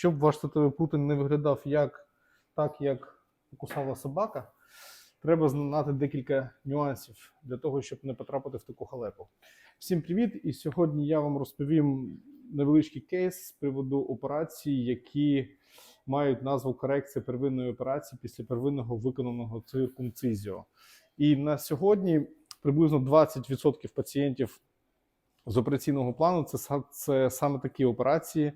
Щоб ваш статевий путин не виглядав як, так, як кусала собака, треба знати декілька нюансів для того, щоб не потрапити в таку халепу. Всім привіт! І сьогодні я вам розповім невеличкий кейс з приводу операцій, які мають назву корекція первинної операції після первинного виконаного циркумцизіо. І на сьогодні приблизно 20% пацієнтів з операційного плану це, це саме такі операції,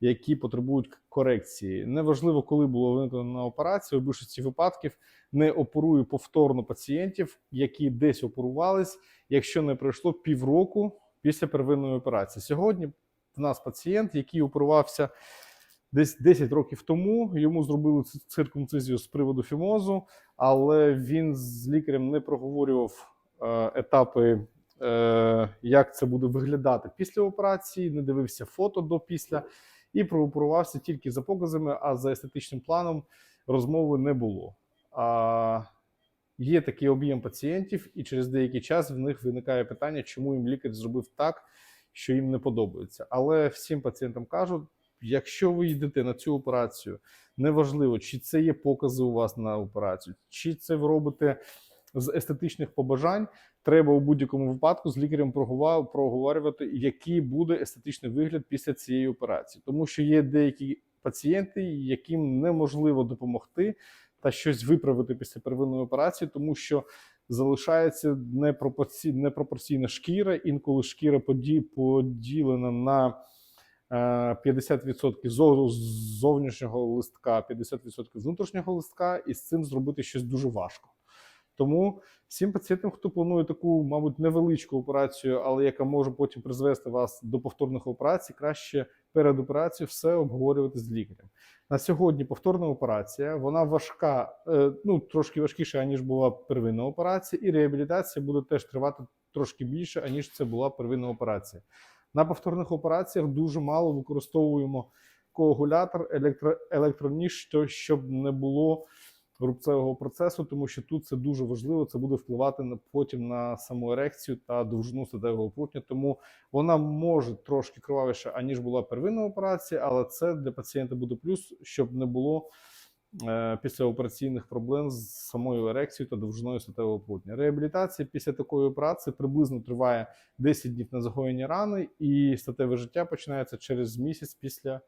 які потребують корекції. Неважливо, коли було виконана операція, у більшості випадків не оперую повторно пацієнтів, які десь оперувались, якщо не пройшло півроку після первинної операції. Сьогодні в нас пацієнт, який оперувався десь 10 років тому. Йому зробили циркумцизію з приводу фімозу, але він з лікарем не проговорював е, етапи, е, як це буде виглядати після операції, не дивився фото до після і прооперувався тільки за показами, а за естетичним планом розмови не було. А, є такий об'єм пацієнтів, і через деякий час в них виникає питання, чому їм лікар зробив так, що їм не подобається. Але всім пацієнтам кажуть, якщо ви йдете на цю операцію, неважливо, чи це є покази у вас на операцію, чи це ви робите з естетичних побажань. Треба у будь-якому випадку з лікарем проговорювати, який буде естетичний вигляд після цієї операції, тому що є деякі пацієнти, яким неможливо допомогти та щось виправити після первинної операції, тому що залишається непропорці... непропорційна шкіра. Інколи шкіра поді... поділена на е, 50% зовнішнього листка, 50% внутрішнього листка, і з цим зробити щось дуже важко. Тому всім пацієнтам, хто планує таку, мабуть, невеличку операцію, але яка може потім призвести вас до повторних операцій, краще перед операцією все обговорювати з лікарем. На сьогодні повторна операція, вона важка, е, ну трошки важкіша, аніж була первинна операція, і реабілітація буде теж тривати трошки більше, аніж це була первинна операція. На повторних операціях дуже мало використовуємо коагулятор, електро, електроніж, щоб не було рубцевого процесу, тому що тут це дуже важливо. Це буде впливати на потім на саму ерекцію та довжину статевого прутня. Тому вона може трошки кровавіша, аніж була первинна операція, але це для пацієнта буде плюс, щоб не було е, післяопераційних проблем з самою ерекцією та довжиною статевого прутня. Реабілітація після такої операції приблизно триває 10 днів на загоєння рани, і статеве життя починається через місяць після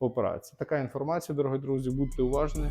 операції. Така інформація, дорогі друзі, будьте уважні